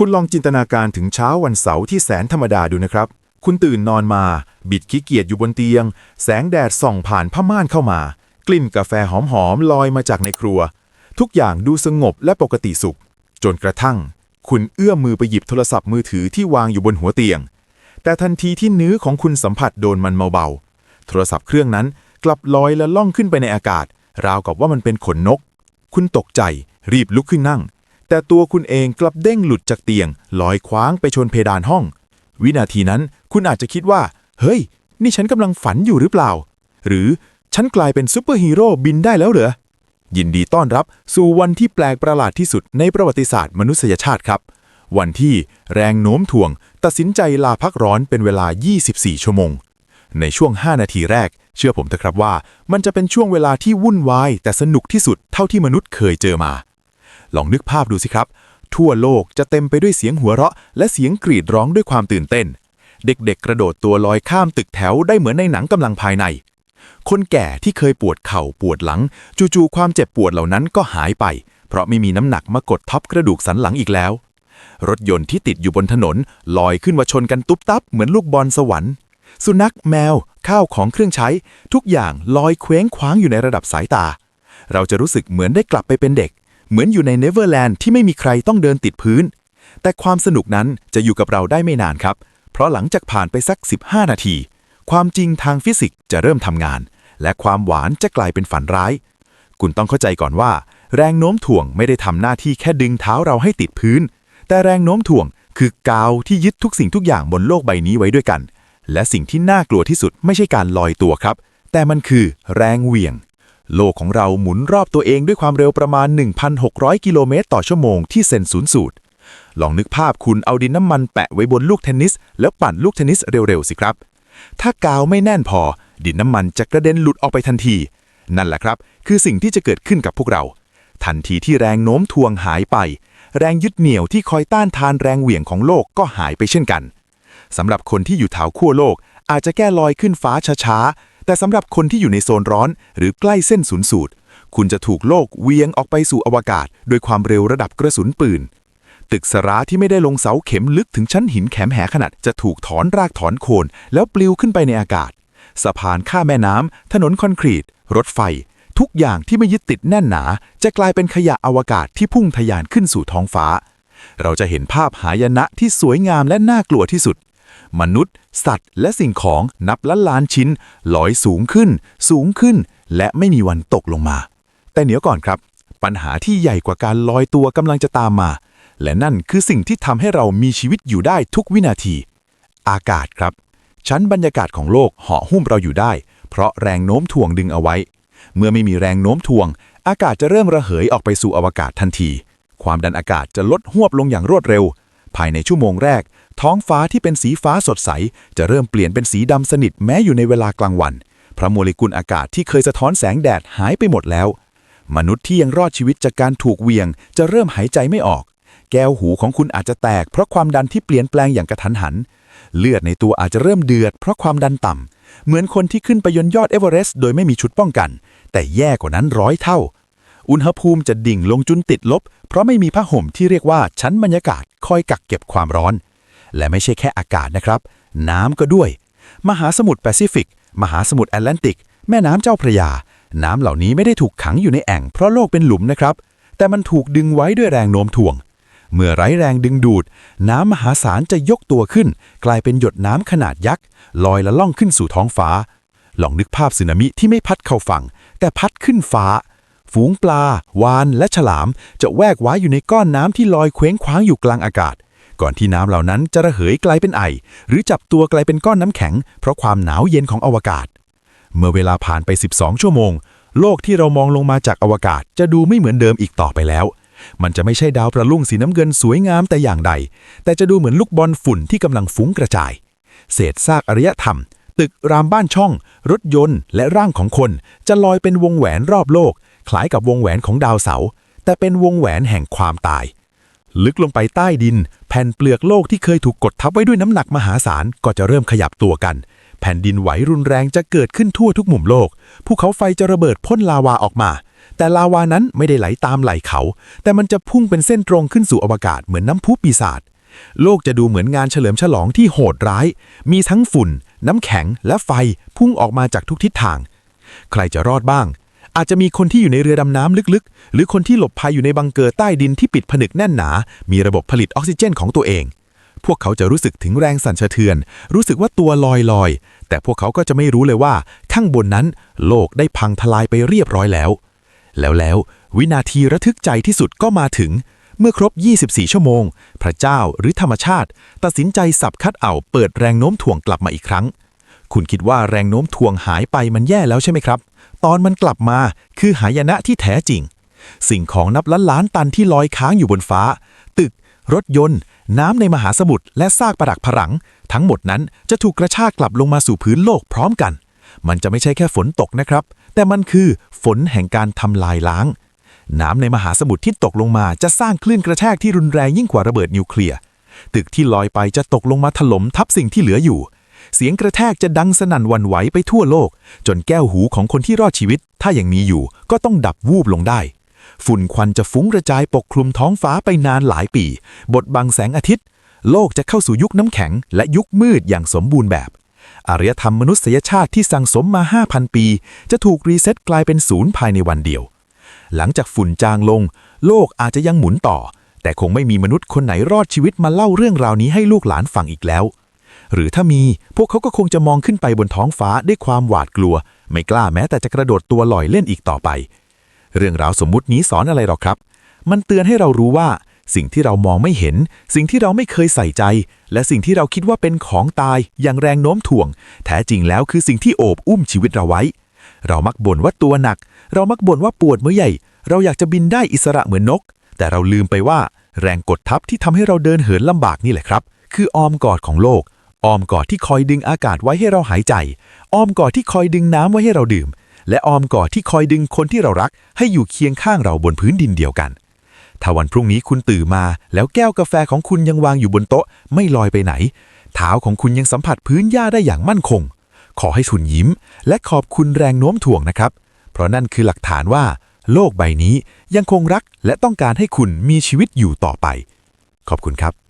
คุณลองจินตนาการถึงเช้าวันเสาร์ที่แสนธรรมดาดูนะครับ คุณตื่นนอนมา บิดขี้เกียจอยู่บนเตียง แสงแดดส่องผ่านผ้าม่านเข้ามา กลิ่นกาแฟหอมๆลอยมาจากในครัว ทุกอย่างดูสงบและปกติสุข จนกระทั่ง คุณเอื้อมมือไปหยิบโทรศัพท์มือถือที่วางอยู่บนหัวเตียง แต่ทันทีที่เนื้อของคุณสัมผัสโดนมันเบาๆโทรศัพท์เครื่องนั้นกลับลอยและล่องขึ้นไปในอากาศ ราวกับว่ามันเป็นขนนก คุณตกใจ รีบลุกขึ้นนั่ง แต่ตัวคุณเองกลับเด้งหลุดจากเตียง ลอยคว้างไปชนเพดานห้อง วินาทีนั้นคุณอาจจะคิดว่า เฮ้ย นี่ฉันกำลังฝันอยู่หรือเปล่า หรือฉันกลายเป็นซูเปอร์ฮีโร่บินได้แล้วเหรอ ยินดีต้อนรับสู่วันที่แปลกประหลาดที่สุดในประวัติศาสตร์มนุษยชาติครับ วันที่แรงโน้มถ่วง ตัดสินใจลาพักร้อนเป็นเวลา 24 ชั่วโมง ในช่วง 5 นาทีแรก เชื่อผมเถอะครับว่า มันจะเป็นช่วงเวลาที่วุ่นวายแต่สนุกที่สุดเท่าที่มนุษย์เคยเจอมา ลองนึกภาพดูสิครับ ทั่วโลกจะเต็มไปด้วยเสียงหัวเราะ และเสียงกรีดร้องด้วยความตื่นเต้น เด็กๆ กระโดดตัวลอยข้ามตึกแถวได้เหมือนในหนังกำลังภายใน คนแก่ที่เคยปวดเข่าปวดหลัง จู่ๆความเจ็บปวดเหล่านั้นก็หายไป เพราะไม่มีน้ำหนักมากดทับกระดูกสันหลังอีกแล้ว รถยนต์ที่ติดอยู่บนถนนลอยขึ้นมาชนกันตุ๊บตับเหมือนลูกบอลสวรรค์สุนัขแมว ข้าวของเครื่องใช้ ทุกอย่างลอยเคว้งคว้างอยู่ในระดับสายตา เราจะรู้สึกเหมือนได้กลับไปเป็นเด็ก เหมือนอยู่ในเนเวอร์แลนด์ที่ไม่มีใครต้องเดินติดพื้น แต่ความสนุกนั้นจะอยู่กับเราได้ไม่นานครับ เพราะหลังจากผ่านไปสัก 15 นาที ความจริงทางฟิสิกส์จะเริ่มทำงาน และความหวานจะกลายเป็นฝันร้าย คุณต้องเข้าใจก่อนว่า แรงโน้มถ่วงไม่ได้ทำหน้าที่แค่ดึงเท้าเราให้ติดพื้น แต่แรงโน้มถ่วงคือกาวที่ยึดทุกสิ่งทุกอย่างบนโลกใบนี้ไว้ด้วยกัน และสิ่งที่น่ากลัวที่สุดไม่ใช่การลอยตัวครับ แต่มันคือแรงเหวี่ยง โลกของเราหมุนรอบตัวเองด้วยความเร็วประมาณ 1,600 กิโลเมตรต่อชั่วโมงที่เซนศูนย์สูตร ลองนึกภาพคุณเอาดินน้ำมันแปะไว้บนลูกเทนนิส แล้วปั่นลูกเทนนิสเร็วๆสิครับ ถ้ากาวไม่แน่นพอ ดินน้ำมันจะกระเด็นหลุดออกไปทันที นั่นแหละครับ คือสิ่งที่จะเกิดขึ้นกับพวกเรา ทันทีที่แรงโน้มถ่วงหายไป แรงยึดเหนี่ยวที่คอยต้านทานแรงเหวี่ยงของโลกก็หายไปเช่นกันสำหรับคนที่อยู่แถวขั้วโลกอาจจะแก้ลอยขึ้นฟ้าช้าๆ แต่สำหรับคนที่อยู่ในโซนร้อน หรือใกล้เส้นศูนย์สูตร คุณจะถูกโลกเวียงออกไปสู่อวกาศ โดยความเร็วระดับกระสุนปืน ตึกสราที่ไม่ได้ลงเสาเข็มลึกถึงชั้นหินแขมแหขนาดจะถูกถอนรากถอนโคน แล้วปลิวขึ้นไปในอากาศ สะพานข้ามแม่น้ำถนนคอนกรีต รถไฟ ทุกอย่างที่ไม่ยึดติดแน่นหนา จะกลายเป็นขยะอวกาศที่พุ่งทะยานขึ้นสู่ท้องฟ้า เราจะเห็นภาพหายนะที่สวยงามและน่ากลัวที่สุด มนุษย์ สัตว์ และสิ่งของนับล้านล้านชิ้นลอยสูงขึ้น สูงขึ้น และไม่มีวันตกลงมา แต่เดี๋ยวก่อนครับ ปัญหาที่ใหญ่กว่าการลอยตัวกำลังจะตามมา และนั่นคือสิ่งที่ทำให้เรามีชีวิตอยู่ได้ทุกวินาที อากาศครับ ชั้นบรรยากาศของโลกห่อหุ้มเราอยู่ได้ เพราะแรงโน้มถ่วงดึงเอาไว้ เมื่อไม่มีแรงโน้มถ่วง อากาศจะเริ่มระเหยออกไปสู่อวกาศทันที ความดันอากาศจะลดหวบลงอย่างรวดเร็ว ภายในชั่วโมงแรก ท้องฟ้าที่เป็นสีฟ้าสดใส จะเริ่มเปลี่ยนเป็นสีดำสนิทแม้อยู่ในเวลากลางวัน เพราะโมเลกุลอากาศที่เคยสะท้อนแสงแดดหายไปหมดแล้ว มนุษย์ที่ยังรอดชีวิตจากการถูกเวียง จะเริ่มหายใจไม่ออก แก้วหูของคุณอาจจะแตก เพราะความดันที่เปลี่ยนแปลงอย่างกระทันหัน เลือดในตัวอาจจะเริ่มเดือด เพราะความดันต่ำเหมือนคนที่ขึ้นไปยนยอดเอเวอเรสต์โดยไม่มีชุดป้องกัน แต่แย่กว่านั้นร้อยเท่าอุณหภูมิจะดิ่งลงจนติดลบ เพราะไม่มีผ้าห่มที่เรียกว่าชั้นบรรยากาศคอยกักเก็บความร้อน และไม่ใช่แค่อากาศนะครับ น้ำก็ด้วย มหาสมุทรแปซิฟิก มหาสมุทรแอตแลนติก แม่น้ำเจ้าพระยา น้ำเหล่านี้ไม่ได้ถูกขังอยู่ในแอ่งเพราะโลกเป็นหลุมนะครับ แต่มันถูกดึงไว้ด้วยแรงโน้มถ่วง เมื่อไร้แรงดึงดูด น้ำมหาศาลจะยกตัวขึ้น กลายเป็นหยดน้ำขนาดยักษ์ลอยละล่องขึ้นสู่ท้องฟ้า ลองนึกภาพสึนามิที่ไม่พัดเข้าฝั่ง แต่พัดขึ้นฟ้าฝูงปลา วาน และฉลาม จะแวกว้ายอยู่ในก้อนน้ำที่ลอยเคว้งคว้างอยู่กลางอากาศ ก่อนที่น้ำเหล่านั้นจะระเหยกลายเป็นไอ หรือจับตัวกลายเป็นก้อนน้ำแข็ง เพราะความหนาวเย็นของอวกาศ เมื่อเวลาผ่านไป 12 ชั่วโมง โลกที่เรามองลงมาจากอวกาศจะดูไม่เหมือนเดิมอีกต่อไปแล้ว มันจะไม่ใช่ดาวประลุ่งสีน้ำเงินสวยงามแต่อย่างใด แต่จะดูเหมือนลูกบอลฝุ่นที่กำลังฟุ้งกระจาย เศษซากอารยธรรม ตึกรามบ้านช่อง รถยนต์ และร่างของคน จะลอยเป็นวงแหวนรอบโลก คล้ายกับวงแหวนของดาวเสาร์แต่เป็นวงแหวนแห่งความตาย ลึกลงไปใต้ดิน แผ่นเปลือกโลกที่เคยถูกกดทับไว้ด้วยน้ำหนักมหาศาลก็จะเริ่มขยับตัวกัน แผ่นดินไหวรุนแรงจะเกิดขึ้นทั่วทุกมุมโลก ภูเขาไฟจะระเบิดพ่นลาวาออกมา แต่ลาวานั้นไม่ได้ไหลตามไหลเขา แต่มันจะพุ่งเป็นเส้นตรงขึ้นสู่อวกาศเหมือนน้ำพุปีศาจโลกจะดูเหมือนงานเฉลิมฉลองที่โหดร้าย มีทั้งฝุ่น น้ำแข็งและไฟพุ่งออกมาจากทุกทิศทาง ใครจะรอดบ้าง อาจจะมีคนที่อยู่ในเรือดำน้ำลึกๆ หรือคนที่หลบภัยอยู่ในบังเกอร์ใต้ดินที่ปิดผนึกแน่นหนา มีระบบผลิตออกซิเจนของตัวเอง พวกเขาจะรู้สึกถึงแรงสั่นสะเทือน รู้สึกว่าตัวลอยลอยแต่พวกเขาก็จะไม่รู้เลยว่า ข้างบนนั้น โลกได้พังทลายไปเรียบร้อยแล้ว แล้วแล้ววินาทีระทึกใจที่สุดก็มาถึง เมื่อครบ 24 ชั่วโมง พระเจ้าหรือธรรมชาติ ตัดสินใจสับคัดเอาเปิดแรงโน้มถ่วงกลับมาอีกครั้ง คุณคิดว่าแรงโน้มถ่วงหายไปมันแย่แล้วใช่ไหมครับ ตอนมันกลับมาคือหายนะที่แท้จริง สิ่งของนับล้านล้านตันที่ลอยค้างอยู่บนฟ้า ตึก รถยนต์ น้ำในมหาสมุทรและซากปรักผรัง ทั้งหมดนั้นจะถูกกระชากกลับลงมาสู่พื้นโลกพร้อมกัน มันจะไม่ใช่แค่ฝนตกนะครับ แต่มันคือฝนแห่งการทำลายล้าง น้ำในมหาสมุทรที่ตกลงมาจะสร้างคลื่นกระแทกที่รุนแรงยิ่งกว่าระเบิดนิวเคลียร์ตึกที่ลอยไปจะตกลงมาถล่มทับสิ่งที่เหลืออยู่ เสียงกระแทกจะดังสนั่นวันไหวไปทั่วโลก จนแก้วหูของคนที่รอดชีวิต ถ้ายังมีอยู่ ก็ต้องดับวูบลงได้ ฝุ่นควันจะฟุ้งกระจายปกคลุมท้องฟ้าไปนานหลายปี บดบังแสงอาทิตย์ โลกจะเข้าสู่ยุคน้ำแข็ง และยุคมืดอย่างสมบูรณ์แบบอารยธรรมมนุษยชาติที่สั่งสมมา 5,000 ปี จะถูกรีเซ็ตกลายเป็นศูนย์ภายในวันเดียว หลังจากฝุ่นจางลง โลกอาจจะยังหมุนต่อ แต่คงไม่มีมนุษย์คนไหนรอดชีวิตมาเล่าเรื่องราวนี้ให้ลูกหลานฟังอีกแล้ว หรือถ้ามีพวกเขาก็คงจะมองขึ้นไปบนท้องฟ้าด้วยความหวาดกลัว ไม่กล้าแม้แต่จะกระโดดตัวลอยเล่นอีกต่อไป เรื่องราวสมมุตินี้สอนอะไรหรอครับ มันเตือนให้เรารู้ว่า สิ่งที่เรามองไม่เห็น สิ่งที่เราไม่เคยใส่ใจ และสิ่งที่เราคิดว่าเป็นของตายอย่างแรงโน้มถ่วง แท้จริงแล้วคือสิ่งที่โอบอุ้มชีวิตเราไว้ เรามักบ่นว่าตัวหนัก เรามักบ่นว่าปวดเมื่อใหญ่ เราอยากจะบินได้อิสระเหมือนนก แต่เราลืมไปว่า แรงกดทับที่ทำให้เราเดินเหินลำบากนี่แหละครับ คืออ้อมกอดของโลก อ้อมกอดที่คอยดึงอากาศไว้ให้เราหายใจ อ้อมกอดที่คอยดึงน้ำไว้ให้เราดื่ม และอ้อมกอดที่คอยดึงคนที่เรารัก ให้อยู่เคียงข้างเราบนพื้นดินเดียวกัน ถ้าวันพรุ่งนี้คุณตื่นมา แล้วแก้วกาแฟของคุณยังวางอยู่บนโต๊ะ ไม่ลอยไปไหน เท้าของคุณยังสัมผัสพื้นหญ้าได้อย่างมั่นคง ขอให้คุณยิ้ม และขอบคุณแรงโน้มถ่วงนะครับ เพราะนั่นคือหลักฐานว่า โลกใบนี้ยังคงรักและต้องการให้คุณมีชีวิตอยู่ต่อไป ขอบคุณครับ